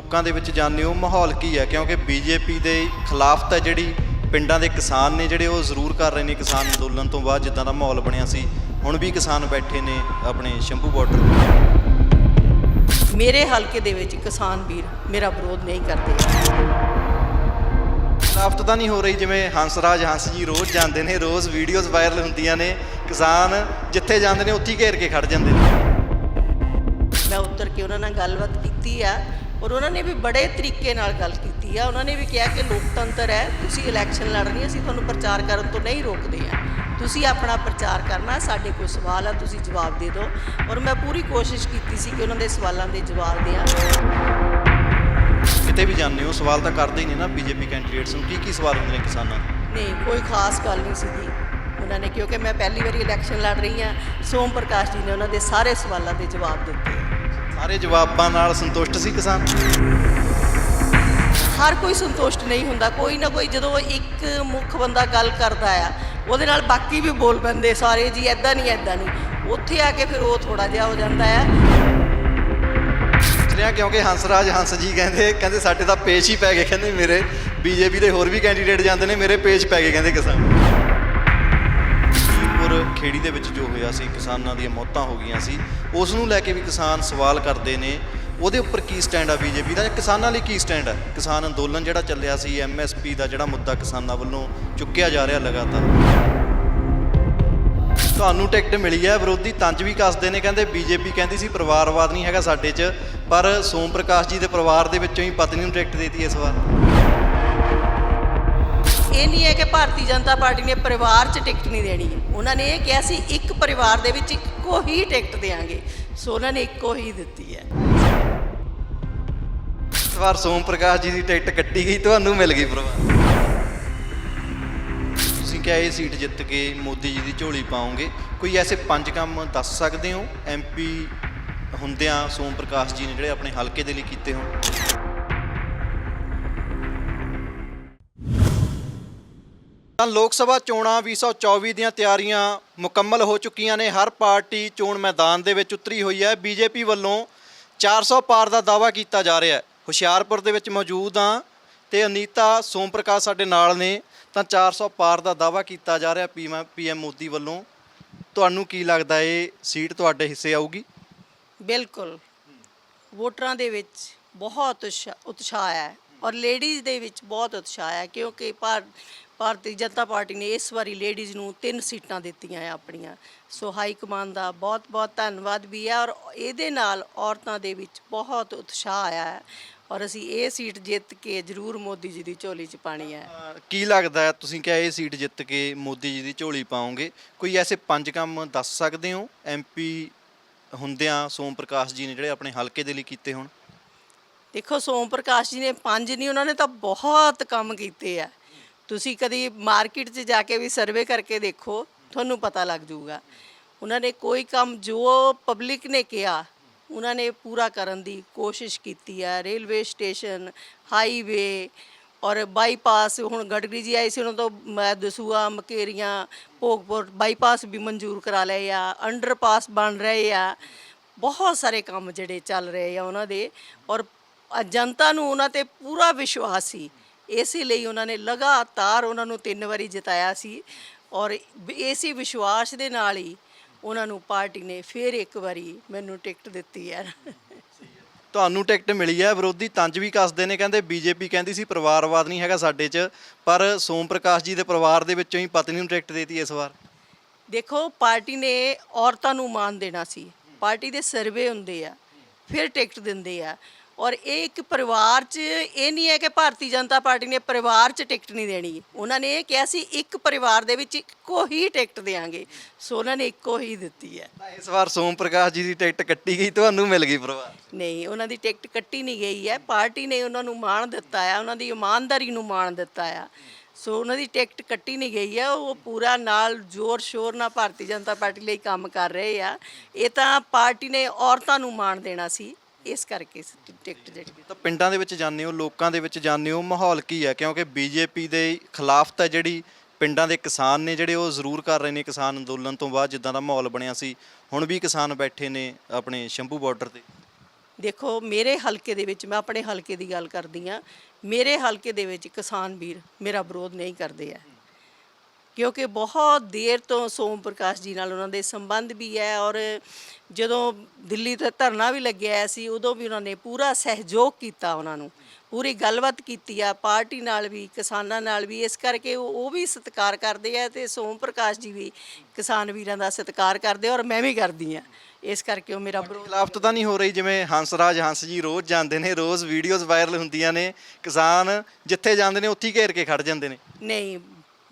ਲੋਕਾਂ ਦੇ ਵਿੱਚ ਜਾਂਦੇ ਹੋ ਮਾਹੌਲ ਕੀ ਹੈ? ਕਿਉਂਕਿ ਬੀਜੇਪੀ ਦੇ ਖਿਲਾਫ ਤਾਂ ਜਿਹੜੀ ਪਿੰਡਾਂ ਦੇ ਕਿਸਾਨ ਨੇ ਜਿਹੜੇ ਉਹ ਜ਼ਰੂਰ ਕਰ ਰਹੇ ਨੇ ਕਿਸਾਨ ਅੰਦੋਲਨ ਤੋਂ ਬਾਅਦ ਜਿੱਦਾਂ ਦਾ ਮਾਹੌਲ ਬਣਿਆ ਸੀ। ਹੁਣ ਵੀ ਕਿਸਾਨ ਬੈਠੇ ਨੇ ਆਪਣੇ ਸ਼ੰਭੂ ਬਾਰਡਰ ਤੇ ਮੇਰੇ ਹਲਕੇ ਦੇ ਵਿੱਚ ਕਿਸਾਨ ਵੀਰ ਮੇਰਾ ਵਿਰੋਧ ਨਹੀਂ ਕਰਦੇ। ਖਿਲਾਫਤ ਤਾਂ ਨਹੀਂ ਹੋ ਰਹੀ ਜਿਵੇਂ ਹੰਸਰਾਜ ਹੰਸ ਜੀ ਰੋਜ਼ ਜਾਂਦੇ ਨੇ ਰੋਜ਼ ਵੀਡੀਓਜ਼ ਵਾਇਰਲ ਹੁੰਦੀਆਂ ਨੇ। ਕਿਸਾਨ ਜਿੱਥੇ ਜਾਂਦੇ ਨੇ ਉੱਥੇ ਘੇਰ ਕੇ ਖੜ ਜਾਂਦੇ ਨੇ। ਮੈਂ ਉੱਤਰ ਕੇ ਉਹਨਾਂ ਨਾਲ ਗੱਲਬਾਤ ਕੀਤੀ ਆ। ਔਰ ਉਹਨਾਂ ਨੇ ਵੀ ਬੜੇ ਤਰੀਕੇ ਨਾਲ ਗੱਲ ਕੀਤੀ ਆ। ਉਹਨਾਂ ਨੇ ਵੀ ਕਿਹਾ ਕਿ ਲੋਕਤੰਤਰ ਹੈ ਤੁਸੀਂ ਇਲੈਕਸ਼ਨ ਲੜਨੀ ਅਸੀਂ ਤੁਹਾਨੂੰ ਪ੍ਰਚਾਰ ਕਰਨ ਤੋਂ ਨਹੀਂ ਰੋਕਦੇ ਆ ਤੁਸੀਂ ਆਪਣਾ ਪ੍ਰਚਾਰ ਕਰਨਾ ਸਾਡੇ ਕੋਈ ਸਵਾਲ ਆ ਤੁਸੀਂ ਜਵਾਬ ਦੇ ਦਿਓ। ਔਰ ਮੈਂ ਪੂਰੀ ਕੋਸ਼ਿਸ਼ ਕੀਤੀ ਸੀ ਕਿ ਉਹਨਾਂ ਦੇ ਸਵਾਲਾਂ ਦੇ ਜਵਾਬ ਦਿਆਂ ਕਿਤੇ ਵੀ ਜਾਂਦੇ ਹੋ ਸਵਾਲ ਤਾਂ ਕਰਦੇ ਹੀ ਨੇ ਨਾ ਬੀਜੇਪੀ ਕੈਂਡੀਡੇਟਸ ਨੂੰ। ਕੀ ਕੀ ਸਵਾਲ ਹੁੰਦੇ ਨੇ ਕਿਸਾਨਾਂ ਦੇ ਨਹੀਂ ਕੋਈ ਖਾਸ ਗੱਲ ਨਹੀਂ ਸੀਗੀ। ਉਹਨਾਂ ਨੇ ਕਿਉਂਕਿ ਮੈਂ ਪਹਿਲੀ ਵਾਰੀ ਇਲੈਕਸ਼ਨ ਲੜ ਰਹੀ ਹਾਂ ਸੋਮ ਪ੍ਰਕਾਸ਼ ਜੀ ਨੇ ਉਹਨਾਂ ਦੇ ਸਾਰੇ ਸਵਾਲਾਂ ਦੇ ਜਵਾਬ ਦਿੱਤੇ। ਸਾਰੇ ਜਵਾਬਾਂ ਨਾਲ ਸੰਤੁਸ਼ਟ ਸੀ ਕਿਸਾਨ? ਹਰ ਕੋਈ ਸੰਤੁਸ਼ਟ ਨਹੀਂ ਹੁੰਦਾ। ਕੋਈ ਨਾ ਕੋਈ ਜਦੋਂ ਇੱਕ ਮੁੱਖ ਬੰਦਾ ਗੱਲ ਕਰਦਾ ਆ ਉਹਦੇ ਨਾਲ ਬਾਕੀ ਵੀ ਬੋਲ ਪੈਂਦੇ ਸਾਰੇ ਜੀ ਐਦਾਂ ਨਹੀਂ ਐਦਾਂ ਨਹੀਂ। ਉੱਥੇ ਆ ਕੇ ਫਿਰ ਉਹ ਥੋੜਾ ਜਿਹਾ ਹੋ ਜਾਂਦਾ ਆ। ਰਿਹਾ ਕਿਉਂਕਿ ਹੰਸਰਾਜ ਹੰਸ ਜੀ ਕਹਿੰਦੇ ਕਹਿੰਦੇ ਸਾਡੇ ਤਾਂ ਪੇਸ਼ ਹੀ ਪੈ ਗਏ। ਕਹਿੰਦੇ ਮੇਰੇ ਬੀਜੇਪੀ ਦੇ ਹੋਰ ਵੀ ਕੈਂਡੀਡੇਟ ਜਾਂਦੇ ਨੇ ਮੇਰੇ ਪੇਸ਼ ਪੈ ਗਏ ਕਹਿੰਦੇ ਕਿਸਾਨ। ਪੀਰਪੁਰ ਖੇੜੀ ਦੇ ਵਿੱਚ ਜੋ ਹੋਇਆ ਸੀ, ਕਿਸਾਨਾਂ ਦੀਆਂ ਮੌਤਾਂ ਹੋ ਗਈਆਂ ਸੀ, ਉਸ ਨੂੰ ਲੈ ਕੇ ਵੀ ਕਿਸਾਨ ਸਵਾਲ ਕਰਦੇ ਨੇ, ਉਹਦੇ ਉੱਪਰ ਕੀ ਸਟੈਂਡ ਆ ਬੀਜੇਪੀ ਦਾ? ਕਿਸਾਨਾਂ ਲਈ ਕੀ ਸਟੈਂਡ ਹੈ ਕਿਸਾਨ ਅੰਦੋਲਨ ਜਿਹੜਾ ਚੱਲਿਆ ਸੀ ਐਮਐਸਪੀ ਦਾ ਜਿਹੜਾ ਮੁੱਦਾ ਕਿਸਾਨਾਂ ਵੱਲੋਂ ਚੁੱਕਿਆ ਜਾ ਰਿਹਾ ਲਗਾਤਾਰ। ਤੁਹਾਨੂੰ ਟਿਕਟ ਮਿਲੀ ਹੈ, ਵਿਰੋਧੀ ਤੰਜ ਵੀ ਕੱਸਦੇ ਨੇ, ਕਹਿੰਦੇ ਬੀਜੇਪੀ ਕਹਿੰਦੀ ਸੀ ਪਰਿਵਾਰਵਾਦ ਨਹੀਂ ਹੈਗਾ ਸਾਡੇ 'ਚ, ਪਰ ਸੋਮ ਪ੍ਰਕਾਸ਼ ਜੀ ਦੇ ਪਰਿਵਾਰ ਦੇ ਵਿੱਚੋਂ ਹੀ ਪਤਨੀ ਨੂੰ ਟਿਕਟ ਦੇਤੀ ਇਸ ਵਾਰ। ਇਹ ਨਹੀਂ ਹੈ ਕਿ ਭਾਰਤੀ ਜਨਤਾ ਪਾਰਟੀ ਨੇ ਪਰਿਵਾਰ 'ਚ ਟਿਕਟ ਨਹੀਂ ਦੇਣੀ। ਉਹਨਾਂ ਨੇ ਇਹ ਕਿਹਾ ਸੀ, ਇੱਕ ਪਰਿਵਾਰ ਦੇ ਵਿੱਚ ਇੱਕੋ ਹੀ ਟਿਕਟ ਦੇਾਂਗੇ। ਸੋ ਉਹਨਾਂ ਨੇ ਇੱਕੋ ਹੀ ਦਿੱਤੀ ਹੈ। ਇਸ ਵਾਰ ਸੋਮ ਪ੍ਰਕਾਸ਼ ਜੀ ਦੀ ਟਿਕਟ ਕੱਟੀ ਗਈ, ਤੁਹਾਨੂੰ ਮਿਲ ਗਈ ਪਰਿਵਾਰ ਤੁਸੀਂ ਕਿਹਾ ਇਹ ਸੀਟ ਜਿੱਤ ਕੇ ਮੋਦੀ ਜੀ ਦੀ ਝੋਲੀ ਪਾਓਗੇ। ਕੋਈ ਐਸੇ ਪੰਜ ਕੰਮ ਦੱਸ ਸਕਦੇ ਹੋ? ਐਮਪੀ ਹੁੰਦਿਆਂ ਸੋਮ ਪ੍ਰਕਾਸ਼ ਜੀ ਨੇ ਜਿਹੜੇ ਆਪਣੇ ਹਲਕੇ ਦੇ ਲਈ ਕੀਤੇ ਹੋਣ। ਤਾਂ ਲੋਕ ਸਭਾ ਚੋਣਾਂ 2024 ਦੀਆਂ ਤਿਆਰੀਆਂ ਮੁਕੰਮਲ ਹੋ ਚੁੱਕੀਆਂ ਨੇ। ਹਰ ਪਾਰਟੀ ਚੋਣ ਮੈਦਾਨ ਦੇ ਵਿੱਚ ਉਤਰੀ ਹੋਈ ਹੈ। ਬੀਜੇਪੀ ਵੱਲੋਂ 400 ਪਾਰ ਦਾ ਦਾਵਾ ਕੀਤਾ ਜਾ ਰਿਹਾ ਹੈ। ਹੁਸ਼ਿਆਰਪੁਰ ਦੇ ਵਿੱਚ ਮੌਜੂਦ ਹਾਂ ਤੇ ਅਨੀਤਾ ਸੋਮ ਪ੍ਰਕਾਸ਼ ਸਾਡੇ ਨਾਲ ਨੇ, ਤਾਂ 400 ਪਾਰ ਦਾ ਦਾਵਾ ਕੀਤਾ ਜਾ ਰਿਹਾ ਪੀਐਮ ਪੀਐਮ ਮੋਦੀ ਵੱਲੋਂ। ਤੁਹਾਨੂੰ ਕੀ ਲੱਗਦਾ ਇਹ ਸੀਟ ਤੁਹਾਡੇ ਹਿੱਸੇ ਆਊਗੀ? ਬਿਲਕੁਲ। ਵੋਟਰਾਂ ਦੇ ਵਿੱਚ ਬਹੁਤ ਉਤਸ਼ਾ- ਉਤਸ਼ਾਹ ਹੈ। ਔਰ ਲੇਡੀਜ਼ ਦੇ ਵਿੱਚ ਬਹੁਤ ਉਤਸ਼ਾਹ ਹੈ, ਕਿਉਂਕਿ ਭਾਰ- ਭਾਰਤੀ ਜਨਤਾ ਪਾਰਟੀ ਨੇ ਇਸ ਵਾਰੀ ਲੇਡੀਜ਼ ਨੂੰ ਤਿੰਨ ਸੀਟਾਂ ਦਿੱਤੀਆਂ ਹੈ ਆਪਣੀਆਂ। ਸੋ ਹਾਈ ਕਮਾਂਡ ਦਾ ਬਹੁਤ ਬਹੁਤ ਧੰਨਵਾਦ ਵੀ ਹੈ ਔਰ ਇਹਦੇ ਨਾਲ ਔਰਤਾਂ ਦੇ ਵਿੱਚ ਬਹੁਤ ਉਤਸ਼ਾਹ ਆਇਆ ਹੈ ਔਰ ਅਸੀਂ ਇਹ ਸੀਟ ਜਿੱਤ ਕੇ ਜ਼ਰੂਰ ਮੋਦੀ ਜੀ ਦੀ ਝੋਲੀ 'ਚ ਪਾਣੀ ਹੈ। ਕੀ ਲੱਗਦਾ ਹੈ? ਤੁਸੀਂ ਕਿਹਾ ਇਹ ਸੀਟ ਜਿੱਤ ਕੇ ਮੋਦੀ ਜੀ ਦੀ ਝੋਲੀ ਪਾਓਗੇ। ਕੋਈ ਐਸੇ ਪੰਜ ਕੰਮ ਦੱਸ ਸਕਦੇ ਹੋ? ਐਮਪੀ ਹੁੰਦਿਆਂ ਸੋਮ ਪ੍ਰਕਾਸ਼ ਜੀ ਨੇ ਜਿਹੜੇ ਆਪਣੇ ਹਲਕੇ ਦੇ ਲਈ ਕੀਤੇ ਹੋਣ। ਦੇਖੋ ਸੋਮ ਪ੍ਰਕਾਸ਼ ਜੀ ਨੇ ਪੰਜ ਨਹੀਂ ਉਹਨਾਂ ਨੇ ਤਾਂ ਬਹੁਤ ਕੰਮ ਕੀਤੇ ਆ। ਤੁਸੀਂ ਕਦੀ ਮਾਰਕੀਟ 'ਚ ਜਾ ਕੇ ਵੀ ਸਰਵੇ ਕਰਕੇ ਦੇਖੋ, ਤੁਹਾਨੂੰ ਪਤਾ ਲੱਗ ਜਾਊਗਾ। ਉਹਨਾਂ ਨੇ ਕੋਈ ਕੰਮ ਜੋ ਪਬਲਿਕ ਨੇ ਕਿਹਾ, ਉਹਨਾਂ ਨੇ ਪੂਰਾ ਕਰਨ ਦੀ ਕੋਸ਼ਿਸ਼ ਕੀਤੀ ਹੈ ਰੇਲਵੇ ਸਟੇਸ਼ਨ ਹਾਈਵੇ ਔਰ ਬਾਈਪਾਸ ਹੁਣ ਗਡਕਰੀ ਜੀ ਆਏ ਸੀ, ਉਹਨਾਂ ਤੋਂ ਮੈਂ ਦਸੂਆ ਮਕੇਰੀਆਂ, ਭੋਗਪੁਰ ਬਾਈਪਾਸ ਵੀ ਮਨਜ਼ੂਰ ਕਰਾ ਲਏ ਆ। ਅੰਡਰਪਾਸ ਬਣ ਰਹੇ ਆ। ਬਹੁਤ ਸਾਰੇ ਕੰਮ ਜਿਹੜੇ ਚੱਲ ਰਹੇ ਆ ਉਹਨਾਂ ਦੇ ਔਰ ਜਨਤਾ ਨੂੰ ਉਹਨਾਂ ਤੇ ਪੂਰਾ ਵਿਸ਼ਵਾਸ ਸੀ ਇਸੇ ਲਈ ਉਹਨਾਂ ਨੇ ਲਗਾਤਾਰ ਉਹਨਾਂ ਨੂੰ ਤਿੰਨ ਵਾਰੀ ਜਿਤਾਇਆ ਸੀ ਔਰ ਇਸੇ ਵਿਸ਼ਵਾਸ ਦੇ ਨਾਲ ਹੀ ਉਹਨਾਂ ਨੂੰ ਪਾਰਟੀ ਨੇ ਫਿਰ ਇੱਕ ਵਾਰੀ ਮੈਨੂੰ ਟਿਕਟ ਦਿੱਤੀ ਹੈ। ਤੁਹਾਨੂੰ ਟਿਕਟ ਮਿਲੀ ਹੈ ਵਿਰੋਧੀ ਤੰਜ ਵੀ ਕੱਸਦੇ ਨੇ ਕਹਿੰਦੇ ਬੀਜੇਪੀ ਕਹਿੰਦੀ ਸੀ ਪਰਿਵਾਰਵਾਦ ਨਹੀਂ ਹੈਗਾ ਸਾਡੇ 'ਚ ਪਰ ਸੋਮ ਪ੍ਰਕਾਸ਼ ਜੀ ਦੇ ਪਰਿਵਾਰ ਦੇ ਵਿੱਚੋਂ ਹੀ ਪਤਨੀ ਨੂੰ ਟਿਕਟ ਦੇਤੀ ਇਸ ਵਾਰ। ਦੇਖੋ ਪਾਰਟੀ ਨੇ ਔਰਤਾਂ ਨੂੰ ਮਾਨ ਦੇਣਾ ਸੀ ਪਾਰਟੀ ਦੇ ਸਰਵੇ ਹੁੰਦੇ ਆ ਫਿਰ ਟਿਕਟ ਦਿੰਦੇ ਆ। ਔਰ ਇਹ ਇੱਕ ਪਰਿਵਾਰ 'ਚ ਇਹ ਨਹੀਂ ਹੈ ਕਿ ਭਾਰਤੀ ਜਨਤਾ ਪਾਰਟੀ ਨੇ ਪਰਿਵਾਰ 'ਚ ਟਿਕਟ ਨਹੀਂ ਦੇਣੀ। ਉਹਨਾਂ ਨੇ ਇਹ ਕਿਹਾ ਸੀ ਇੱਕ ਪਰਿਵਾਰ ਦੇ ਵਿੱਚ ਇੱਕੋ ਹੀ ਟਿਕਟ ਦੇਾਂਗੇ ਸੋ ਉਹਨਾਂ ਨੇ ਇੱਕੋ ਹੀ ਦਿੱਤੀ ਹੈ। ਇਸ ਵਾਰ ਸੋਮ ਪ੍ਰਕਾਸ਼ ਜੀ ਦੀ ਟਿਕਟ ਕੱਟੀ ਗਈ ਤੁਹਾਨੂੰ ਮਿਲ ਗਈ ਪਰਿਵਾਰ? ਨਹੀਂ ਉਹਨਾਂ ਦੀ ਟਿਕਟ ਕੱਟੀ ਨਹੀਂ ਗਈ ਹੈ। ਪਾਰਟੀ ਨੇ ਉਹਨਾਂ ਨੂੰ ਮਾਣ ਦਿੱਤਾ ਆ ਉਹਨਾਂ ਦੀ ਇਮਾਨਦਾਰੀ ਨੂੰ ਮਾਣ ਦਿੱਤਾ ਆ ਸੋ ਉਹਨਾਂ ਦੀ ਟਿਕਟ ਕੱਟੀ ਨਹੀਂ ਗਈ ਹੈ। ਉਹ ਪੂਰਾ ਨਾਲ ਜ਼ੋਰ ਸ਼ੋਰ ਨਾਲ ਭਾਰਤੀ ਜਨਤਾ ਪਾਰਟੀ ਲਈ ਕੰਮ ਕਰ ਰਹੇ ਆ। ਇਹ ਤਾਂ ਪਾਰਟੀ ਨੇ ਔਰਤਾਂ ਨੂੰ ਮਾਣ ਦੇਣਾ ਸੀ। ਇਸ ਕਰਕੇ ਸ- ਟਿਕਟ ਜਿਹੜੀ ਤਾਂ ਪਿੰਡਾਂ ਦੇ ਵਿੱਚ ਜਾਂਦੇ ਹੋ ਲੋਕਾਂ ਦੇ ਵਿੱਚ ਜਾਂਦੇ ਹੋ ਮਾਹੌਲ ਕੀ ਹੈ? ਕਿਉਂਕਿ ਬੀਜੇਪੀ ਦੇ ਖਿਲਾਫ ਤਾਂ ਜਿਹੜੀ ਪਿੰਡਾਂ ਦੇ ਕਿਸਾਨ ਨੇ ਜਿਹੜੇ ਉਹ ਜ਼ਰੂਰ ਕਰ ਰਹੇ ਨੇ ਕਿਸਾਨ ਅੰਦੋਲਨ ਤੋਂ ਬਾਅਦ ਜਿੱਦਾਂ ਦਾ ਮਾਹੌਲ ਬਣਿਆ ਸੀ ਹੁਣ ਵੀ ਕਿਸਾਨ ਬੈਠੇ ਨੇ ਆਪਣੇ ਸ਼ੰਭੂ ਬਾਰਡਰ ਤੇ। ਦੇਖੋ ਮੇਰੇ ਹਲਕੇ ਦੇ ਵਿੱਚ ਮੈਂ ਆਪਣੇ ਹਲਕੇ ਦੀ ਗੱਲ ਕਰਦੀ ਆ ਮੇਰੇ ਹਲਕੇ ਦੇ ਵਿੱਚ ਕਿਸਾਨ ਵੀਰ ਮੇਰਾ ਵਿਰੋਧ ਨਹੀਂ ਕਰਦੇ ਆ। ਕਿਉਂਕਿ ਬਹੁਤ ਦੇਰ ਤੋਂ ਸੋਮ ਪ੍ਰਕਾਸ਼ ਜੀ ਨਾਲ ਉਹਨਾਂ ਦੇ ਸੰਬੰਧ ਵੀ ਹੈ ਔਰ ਜਦੋਂ ਦਿੱਲੀ ਤੇ ਧਰਨਾ ਵੀ ਲੱਗਿਆ ਸੀ ਉਦੋਂ ਵੀ ਉਹਨਾਂ ਨੇ ਪੂਰਾ ਸਹਿਯੋਗ ਕੀਤਾ ਉਹਨਾਂ ਨੂੰ ਪੂਰੀ ਗੱਲਬਾਤ ਕੀਤੀ ਆ ਪਾਰਟੀ ਨਾਲ ਵੀ ਕਿਸਾਨਾਂ ਨਾਲ ਵੀ ਇਸ ਕਰਕੇ ਉਹ ਉਹ ਵੀ ਸਤਿਕਾਰ ਕਰਦੇ ਆ ਤੇ ਸੋਮ ਪ੍ਰਕਾਸ਼ ਜੀ ਵੀ ਕਿਸਾਨ ਵੀਰਾਂ ਦਾ ਸਤਿਕਾਰ ਕਰਦੇ ਔਰ ਮੈਂ ਵੀ ਕਰਦੀ ਆ ਇਸ ਕਰਕੇ ਉਹ ਮੇਰਾ ਖਿਲਾਫਤ ਤਾਂ ਨਹੀਂ ਹੋ ਰਹੀ ਜਿਵੇਂ ਹੰਸਰਾਜ ਹੰਸ ਜੀ ਰੋਜ਼ ਜਾਂਦੇ ਨੇ ਰੋਜ਼ ਵੀਡੀਓਜ਼ ਵਾਇਰਲ ਹੁੰਦੀਆਂ ਨੇ ਕਿਸਾਨ ਜਿੱਥੇ ਜਾਂਦੇ ਨੇ ਉੱਥੇ ਹੀ ਘੇਰ ਕੇ ਖੜ ਜਾਂਦੇ ਨੇ। ਨਹੀਂ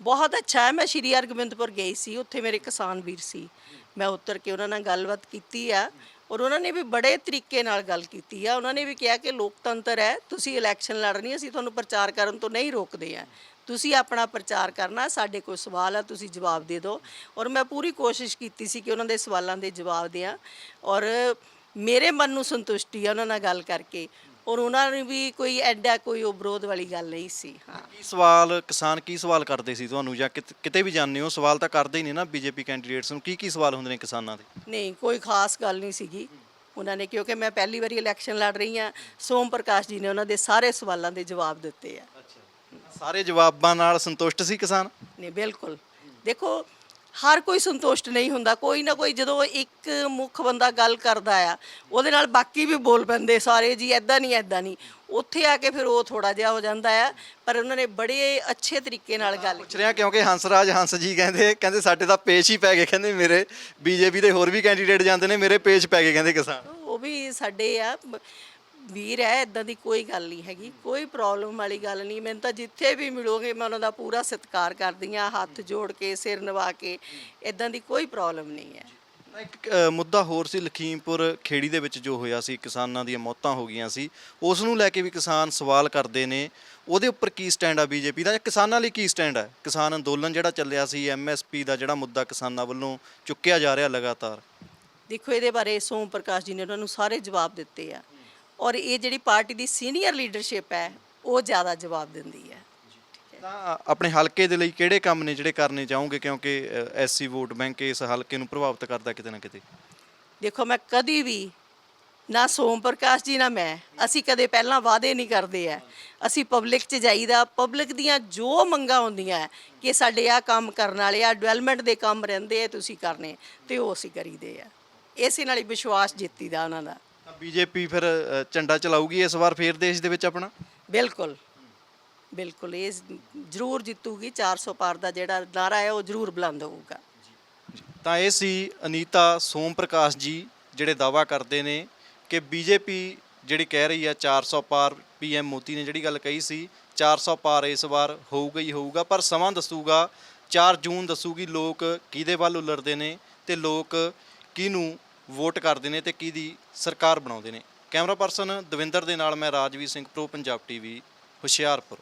ਬਹੁਤ ਅੱਛਾ ਹੈ। ਮੈਂ ਸ਼੍ਰੀ ਹਰਗੋਬਿੰਦਪੁਰ ਗਈ ਸੀ। ਉੱਥੇ ਮੇਰੇ ਕਿਸਾਨ ਵੀਰ ਸੀ। ਮੈਂ ਉਤਰ ਕੇ ਉਹਨਾਂ ਨਾਲ ਗੱਲਬਾਤ ਕੀਤੀ ਆ ਔਰ ਉਹਨਾਂ ਨੇ ਵੀ ਬੜੇ ਤਰੀਕੇ ਨਾਲ ਗੱਲ ਕੀਤੀ ਆ। ਉਹਨਾਂ ਨੇ ਵੀ ਕਿਹਾ ਕਿ ਲੋਕਤੰਤਰ ਹੈ। ਤੁਸੀਂ ਇਲੈਕਸ਼ਨ ਲੜਨੀ ਅਸੀਂ ਤੁਹਾਨੂੰ ਪ੍ਰਚਾਰ ਕਰਨ ਤੋਂ ਨਹੀਂ ਰੋਕਦੇ ਆ। ਤੁਸੀਂ ਆਪਣਾ ਪ੍ਰਚਾਰ ਕਰਨਾ, ਸਾਡੇ ਕੋਈ ਸਵਾਲ ਆ, ਤੁਸੀਂ ਜਵਾਬ ਦੇ ਦਿਓ। ਔਰ ਮੈਂ ਪੂਰੀ ਕੋਸ਼ਿਸ਼ ਕੀਤੀ ਸੀ ਕਿ ਉਹਨਾਂ ਦੇ ਸਵਾਲਾਂ ਦੇ ਜਵਾਬ ਦਿਆਂ। ਔਰ ਮੇਰੇ ਮਨ ਨੂੰ ਸੰਤੁਸ਼ਟੀ ਆ ਉਹਨਾਂ ਨਾਲ ਗੱਲ ਕਰਕੇ। ਔਰ ਉਹਨਾਂ ਨੇ ਵੀ ਕੋਈ ਐਡਾ ਕੋਈ ਉਹ ਵਿਰੋਧ ਵਾਲੀ ਗੱਲ ਨਹੀਂ ਸੀ ਹਾਂ। ਕੀ ਸਵਾਲ ਕਿਸਾਨ ਕੀ ਸਵਾਲ ਕਰਦੇ ਸੀ ਤੁਹਾਨੂੰ ਜਾਂ ਕਿਤ- ਕਿਤੇ ਵੀ ਜਾਂਦੇ ਹੋ ਸਵਾਲ ਤਾਂ ਕਰਦੇ ਹੀ ਨੇ ਨਾ ਬੀਜੇਪੀ ਕੈਂਡੀਡੇਟਸ ਨੂੰ ਕੀ ਕੀ ਸਵਾਲ ਹੁੰਦੇ ਨੇ ਕਿਸਾਨਾਂ ਦੇ? ਨਹੀਂ ਕੋਈ ਖਾਸ ਗੱਲ ਨਹੀਂ ਸੀਗੀ। ਉਹਨਾਂ ਨੇ ਕਿਉਂਕਿ ਮੈਂ ਪਹਿਲੀ ਵਾਰੀ ਇਲੈਕਸ਼ਨ ਲੜ ਰਹੀ ਹਾਂ ਸੋਮ ਪ੍ਰਕਾਸ਼ ਜੀ ਨੇ ਉਹਨਾਂ ਦੇ ਸਾਰੇ ਸਵਾਲਾਂ ਦੇ ਜਵਾਬ ਦਿੱਤੇ ਆ। ਸਾਰੇ ਜਵਾਬਾਂ ਨਾਲ ਸੰਤੁਸ਼ਟ ਸੀ ਕਿਸਾਨ? ਨਹੀਂ ਬਿਲਕੁਲ। ਦੇਖੋ ਹਰ ਕੋਈ ਸੰਤੁਸ਼ਟ ਨਹੀਂ ਹੁੰਦਾ। ਕੋਈ ਨਾ ਕੋਈ ਜਦੋਂ ਇੱਕ ਮੁੱਖ ਬੰਦਾ ਗੱਲ ਕਰਦਾ ਆ ਉਹਦੇ ਨਾਲ ਬਾਕੀ ਵੀ ਬੋਲ ਪੈਂਦੇ ਸਾਰੇ ਜੀ ਐਦਾਂ ਨਹੀਂ ਐਦਾਂ ਨਹੀਂ। ਉੱਥੇ ਆ ਕੇ ਫਿਰ ਉਹ ਥੋੜਾ ਜਿਹਾ ਹੋ ਜਾਂਦਾ ਆ ਪਰ ਉਹਨਾਂ ਨੇ ਬੜੇ ਅੱਛੇ ਤਰੀਕੇ ਨਾਲ ਗੱਲ ਪੁੱਛ ਰਿਹਾ ਕਿਉਂਕਿ ਹੰਸਰਾਜ ਹੰਸ ਜੀ ਕਹਿੰਦੇ ਕਹਿੰਦੇ ਸਾਡੇ ਤਾਂ ਪੇਸ਼ ਹੀ ਪੈ ਗਏ ਕਹਿੰਦੇ ਮੇਰੇ ਬੀਜੇਪੀ ਦੇ ਹੋਰ ਵੀ ਕੈਂਡੀਡੇਟ ਜਾਂਦੇ ਨੇ ਮੇਰੇ ਪੇਸ਼ ਪੈ ਗਏ ਕਹਿੰਦੇ ਕਿਸਾਨ। ਉਹ ਵੀ ਸਾਡੇ ਆ ਵੀਰ ਹੈ ਇਦਾਂ ਦੀ ਕੋਈ ਗੱਲ ਨਹੀਂ ਹੈਗੀ ਕੋਈ ਪ੍ਰੋਬਲਮ ਵਾਲੀ ਗੱਲ ਨਹੀਂ। ਮੈਨੂੰ ਤਾਂ ਜਿੱਥੇ ਵੀ ਮਿਲੋਗੇ ਮੈਂ ਉਹਨਾਂ ਦਾ ਪੂਰਾ ਸਤਿਕਾਰ ਕਰਦੀ ਆ ਹੱਥ ਜੋੜ ਕੇ ਸਿਰ ਨਵਾ ਕੇ ਇਦਾਂ ਦੀ ਕੋਈ ਪ੍ਰੋਬਲਮ ਨਹੀਂ ਹੈ। ਇੱਕ ਅ, ਮੁੱਦਾ ਹੋਰ ਸੀ ਲਖੀਮਪੁਰ ਖੇੜੀ ਦੇ ਵਿੱਚ ਜੋ ਹੋਇਆ ਸੀ ਕਿਸਾਨਾਂ ਦੀਆਂ ਮੌਤਾਂ ਹੋ ਗਈਆਂ ਸੀ ਉਸ ਨੂੰ ਲੈ ਕੇ ਵੀ ਕਿਸਾਨ ਸਵਾਲ ਕਰਦੇ ਨੇ ਉਹਦੇ ਉੱਪਰ ਕੀ ਸਟੈਂਡ ਆ ਬੀਜੇਪੀ ਦਾ ਜਾਂ ਕਿਸਾਨਾਂ ਲਈ ਕੀ ਸਟੈਂਡ ਹੈ ਕਿਸਾਨ ਅੰਦੋਲਨ ਜਿਹੜਾ ਚੱਲਿਆ ਸੀ ਐਮਐਸਪੀ ਦਾ ਜਿਹੜਾ ਮੁੱਦਾ ਕਿਸਾਨਾਂ ਵੱਲੋਂ ਚੁੱਕਿਆ ਜਾ ਰਿਹਾ ਲਗਾਤਾਰ। ਦੇਖੋ ਇਹਦੇ ਬਾਰੇ ਸੋਮ ਪ੍ਰਕਾਸ਼ ਜੀ ਨੇ ਉਹਨਾਂ ਨੂੰ ਸਾਰੇ ਜਵਾਬ ਦਿੱਤੇ ਆ। ਔਰ ਇਹ ਜਿਹੜੀ ਪਾਰਟੀ ਦੀ ਸੀਨੀਅਰ ਲੀਡਰਸ਼ਿਪ ਹੈ ਉਹ ਜ਼ਿਆਦਾ ਜਵਾਬ ਦਿੰਦੀ ਹੈ। ਤਾਂ ਆਪਣੇ ਹਲਕੇ ਦੇ ਲਈ ਕਿਹੜੇ ਕੰਮ ਨੇ ਜਿਹੜੇ ਕਰਨੇ ਚਾਹੋਗੇ? ਕਿਉਂਕਿ ਐਸਸੀ ਵੋਟ ਬੈਂਕ ਇਸ ਹਲਕੇ ਨੂੰ ਪ੍ਰਭਾਵਿਤ ਕਰਦਾ ਕਿਤੇ ਨਾ ਕਿਤੇ। ਦੇਖੋ ਮੈਂ ਕਦੀ ਵੀ ਨਾ ਸੋਮ ਪ੍ਰਕਾਸ਼ ਜੀ ਨਾ ਮੈਂ। ਅਸੀਂ ਕਦੇ ਪਹਿਲਾਂ ਵਾਅਦੇ ਨਹੀਂ ਕਰਦੇ ਆ ਅਸੀਂ ਪਬਲਿਕ 'ਚ ਜਾਈਦਾ ਪਬਲਿਕ ਦੀਆਂ ਜੋ ਮੰਗਾਂ ਹੁੰਦੀਆਂ ਕਿ ਸਾਡੇ ਆ ਕੰਮ ਕਰਨ ਵਾਲੇ ਆ ਡਿਵੈਲਪਮੈਂਟ ਦੇ ਕੰਮ ਰਹਿੰਦੇ ਆ ਤੁਸੀਂ ਕਰਨੇ। ਤੇ ਉਹ ਅਸੀਂ ਕਰੀਦੇ ਆ ਇਸੇ ਨਾਲ ਹੀ ਵਿਸ਼ਵਾਸ ਜਿੱਤੀਦਾ ਉਹਨਾਂ ਦਾ। ਬੀਜੇਪੀ ਫਿਰ ਅ, ਝੰਡਾ ਚਲਾਊਗੀ ਇਸ ਵਾਰ ਫੇਰ ਦੇਸ਼ ਦੇ ਵਿੱਚ ਆਪਣਾ? ਬਿਲਕੁਲ। ਬਿਲਕੁਲ ਇਹ ਜ਼ਰੂਰ ਜਿੱਤੂਗੀ 400 ਪਾਰ ਦਾ ਜਿਹੜਾ ਨਾਰਾ ਹੈ ਉਹ ਜ਼ਰੂਰ ਬੁਲੰਦ ਹੋਊਗਾ। ਤਾਂ ਇਹ ਸੀ ਅਨੀਤਾ ਸੋਮ ਪ੍ਰਕਾਸ਼ ਜੀ ਜਿਹੜੇ ਦਾਵਾ ਕਰਦੇ ਨੇ ਕਿ ਬੀਜੇਪੀ ਜਿਹੜੀ ਕਹਿ ਰਹੀ ਆ 400 ਪਾਰ ਪੀਐਮ ਮੋਦੀ ਨੇ ਜਿਹੜੀ ਗੱਲ ਕਹੀ ਸੀ 400 ਪਾਰ ਇਸ ਵਾਰ ਹੋਊਗਾ ਹੀ ਹੋਊਗਾ ਪਰ ਸਮਾਂ ਦੱਸੂਗਾ 4 ਜੂਨ ਦੱਸੂਗੀ ਲੋਕ ਕਿਹਦੇ ਵੱਲ ਉਲਰਦੇ ਨੇ ਤੇ ਲੋਕ ਕਿਹਨੂੰ ਵੋਟ ਕਰਦੇ ਨੇ ਤੇ ਕਿਹਦੀ ਸਰਕਾਰ ਬਣਾਉਂਦੇ ਨੇ। ਕੈਮਰਾ ਪਰਸਨ ਦਵਿੰਦਰ ਦੇ ਨਾਲ ਮੈਂ ਰਾਜਵੀਰ ਸਿੰਘ ਪ੍ਰੋ, ਪੰਜਾਬ ਟੀਵੀ ਹੁਸ਼ਿਆਰਪੁਰ।